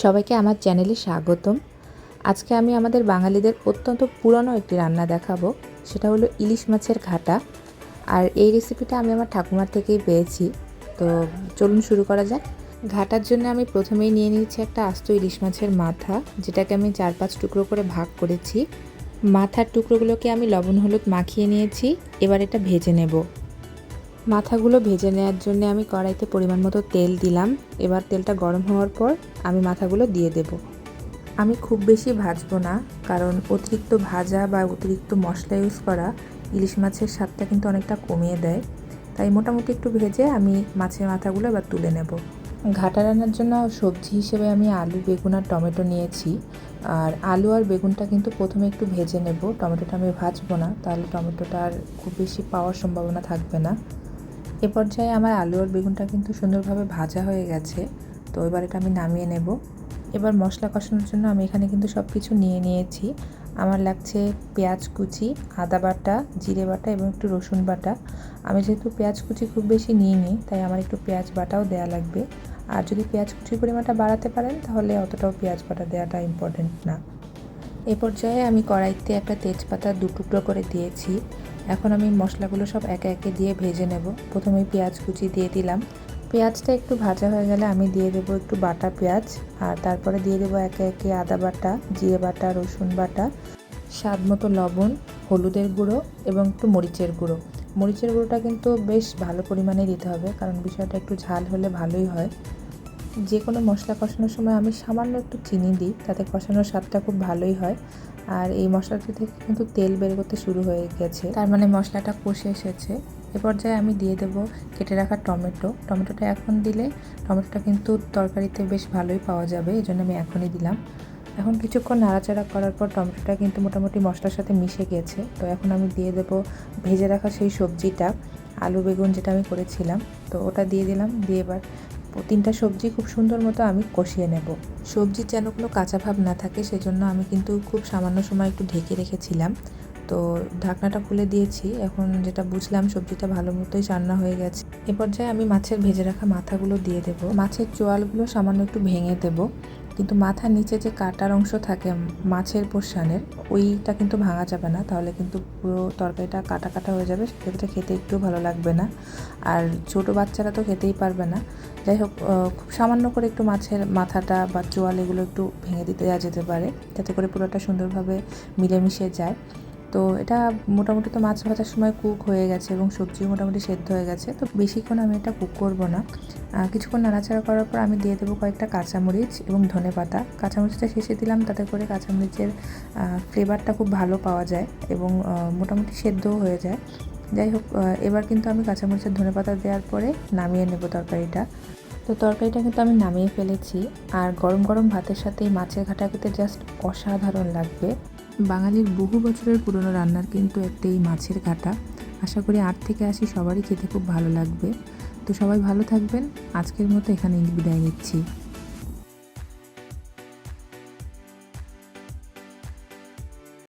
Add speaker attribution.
Speaker 1: সবাইকে আমার চ্যানেলে স্বাগতম। আজকে আমি আমাদের বাঙালিদের অত্যন্ত পুরনো একটি রান্না দেখাবো, সেটা হলো ইলিশ মাছের ঘাটা। আর এই রেসিপিটা আমি আমার ঠাকুমার থেকেই পেয়েছি। তো চলুন শুরু করা যাক। ঘাটার জন্য আমি প্রথমেই নিয়ে নিয়েছি একটা আস্ত ইলিশ মাছের মাথা, যেটাকে আমি চার পাঁচ টুকরো করে ভাগ করেছি। মাথার টুকরোগুলোকে আমি লবণ হলুদ মাখিয়ে নিয়েছি। এবার এটা ভেজে নেব। মাথাগুলো ভেজে নেওয়ার জন্য আমি কড়াইতে পরিমাণ মতো তেল দিলাম। এবার তেলটা গরম হওয়ার পর আমি মাথাগুলো দিয়ে দেব। আমি খুব বেশি ভাজবো না, কারণ অতিরিক্ত ভাজা বা অতিরিক্ত মশলা ইউজ করা ইলিশ মাছের স্বাদটা কিন্তু অনেকটা কমিয়ে দেয়। তাই মোটামুটি একটু ভেজে আমি মাছের মাথাগুলো এবার তুলে নেব। ঘাটা রান্নার জন্য সবজি হিসেবে আমি আলু, বেগুন আর টমেটো নিয়েছি। আর আলু আর বেগুনটা কিন্তু প্রথমে একটু ভেজে নেব। টমেটোটা আমি ভাজবো না, তাহলে টমেটোটা আর খুব বেশি পাওয়ার সম্ভাবনা থাকবে না। এ পর্যায়ে আমার আলু আর বেগুনটা কিন্তু সুন্দরভাবে ভাজা হয়ে গেছে। তো এবার এটা আমি নামিয়ে নেব। এবার মশলা কষানোর জন্য আমি এখানে কিন্তু সব কিছু নিয়ে নিয়েছি। আমার লাগছে পেঁয়াজ কুচি, আদা বাটা, জিরে বাটা এবং একটু রসুন বাটা। আমি যেহেতু পেঁয়াজ কুচি খুব বেশি নিয়ে নিই তাই আমার একটু পেঁয়াজ বাটাও দেওয়া লাগবে। আর যদি পেঁয়াজ কুচির পরিমাণটা বাড়াতে পারেন, তাহলে অতটাও পেঁয়াজ বাটা দেওয়াটা ইম্পর্টেন্ট না। এ পর্যায়ে আমি কড়াইতে একটা তেজপাতা দু টুকরো করে দিয়েছি। এখন আমি মশলাগুলো সব একে একে দিয়ে ভেজে নেব। প্রথমে পেঁয়াজ কুচি দিয়ে দিলাম। পেঁয়াজটা একটু ভাজা হয়ে গেলে আমি দিয়ে দেবো একটু বাটা পেঁয়াজ। আর তারপরে দিয়ে দেবো একে একে আদা বাটা, জিরে বাটা, রসুন বাটা, স্বাদ মতো লবণ, হলুদের গুঁড়ো এবং একটু মরিচের গুঁড়ো। মরিচের গুঁড়োটা কিন্তু বেশ ভালো পরিমাণে দিতে হবে, কারণ বিষয়টা একটু ঝাল হলে ভালোই হয়। যে কোনো মশলা কষানোর সময় আমি সামান্য একটু চিনি দিই, তাতে কষানোর স্বাদটা খুব ভালোই হয়। আর এই মশলাটি থেকে কিন্তু তেল বের করতে শুরু হয়ে গেছে। তার মানে মশলাটা কষে এসেছে। এ পর্যায়ে আমি দিয়ে দেবো কেটে রাখা টমেটো। টমেটোটা এখন দিলে টমেটোটা কিন্তু তরকারিতে বেশ ভালোই পাওয়া যাবে, এই জন্য আমি এখনই দিলাম। এখন কিছুক্ষণ নাড়াচাড়া করার পর টমেটোটা কিন্তু মোটামুটি মশলার সাথে মিশে গেছে। তো এখন আমি দিয়ে দেবো ভেজে রাখা সেই সবজিটা, আলু বেগুন যেটা আমি করেছিলাম। তো ওটা দিয়ে দিলাম। দিয়ে এবার তিনটা সবজি খুব সুন্দর মতো আমি কষিয়ে নেব। সবজির যেন কোনো কাঁচা ভাব না থাকে, সেজন্য আমি কিন্তু খুব সামান্য সময় একটু ঢেকে রেখেছিলাম। তো ঢাকনাটা খুলে দিয়েছি। এখন যেটা বুঝলাম, সবজিটা ভালো মতোই রান্না হয়ে গেছে। এ পর্যায়ে আমি মাছের ভেজে রাখা মাথাগুলো দিয়ে দেব। মাছের চোয়ালগুলো সামান্য একটু ভেঙে দেব। কিন্তু মাথার নিচে যে কাটার অংশ থাকে মাছের পোষানের ওইটা কিন্তু ভাঙা যাবে না। তাহলে কিন্তু পুরো তরকারিটা কাটা কাটা হয়ে যাবে। সেক্ষেত্রে খেতে একটু ভালো লাগবে না। আর ছোট বাচ্চারা তো খেতেই পারবে না। যাই হোক খুব সামান্য করে একটু মাছের মাথাটা বা চোয়াল এগুলো একটু ভেঙে দিতে দেওয়া যেতে পারে। যাতে করে পুরোটা সুন্দরভাবে মিলেমিশে যায়। তো এটা মোটামুটি তো মাছ ভাজার সময় কুক হয়ে গেছে এবং সবজিও মোটামুটি সেদ্ধ হয়ে গেছে। তো বেশিক্ষণ আমি এটা কুক করব না। কিছুক্ষণ নাড়াচাড়া করার পর আমি দিয়ে দেবো কয়েকটা কাঁচামরিচ এবং ধনে পাতা। কাঁচামরিচটা শেষে দিলাম, তাতে করে কাঁচামরিচের ফ্লেভারটা খুব ভালো পাওয়া যায় এবং মোটামুটি সেদ্ধও হয়ে যায়। যাই হোক এবার কিন্তু আমি কাঁচামরিচের ধনে পাতা দেওয়ার পরে নামিয়ে নেব তরকারিটা। তো তরকারিটা কিন্তু আমি নামিয়ে ফেলেছি। আর গরম গরম ভাতের সাথে এই মাছের ঘাটা খেতে জাস্ট অসাধারণ লাগবে। বাঙালির বহু বছরের পুরনো রান্নার কিন্তু একটা এই মাছের কাটা। আশা করি আট থেকে আসি সবারই খেতে খুব ভালো লাগবে। তো সবাই ভালো থাকবেন। আজকের মতো এখানে বিদায় নিচ্ছি।